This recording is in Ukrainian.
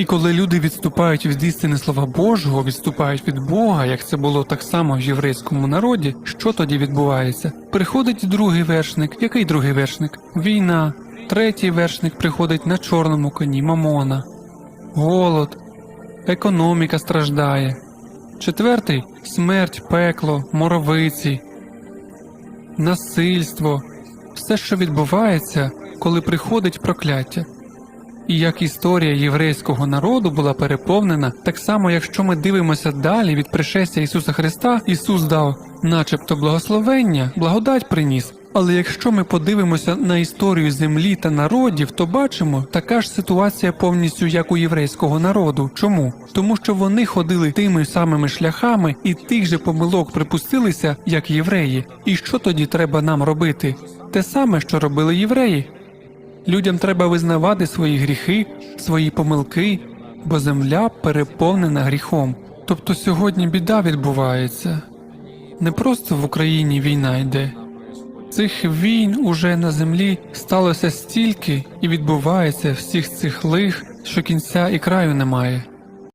І коли люди відступають від істини слова Божого, відступають від Бога, як це було так само в єврейському народі, що тоді відбувається? Приходить другий вершник. Який другий вершник? Війна. Третій вершник приходить на чорному коні Мамона. Голод. Економіка страждає. Четвертий смерть, пекло, моровиці, насильство, все, що відбувається, коли приходить прокляття. І як історія єврейського народу була переповнена, так само, якщо ми дивимося далі від пришестя Ісуса Христа, Ісус дав, начебто, благословення, благодать приніс. Але якщо ми подивимося на історію землі та народів, то бачимо така ж ситуація повністю як у єврейського народу. Чому? Тому що вони ходили тими самими шляхами і тих же помилок припустилися, як євреї. І що тоді треба нам робити? Те саме, що робили євреї. Людям треба визнавати свої гріхи, свої помилки, бо земля переповнена гріхом. Тобто сьогодні біда відбувається. Не просто в Україні війна йде. Цих війн уже на землі сталося стільки і відбувається всіх цих лих, що кінця і краю немає.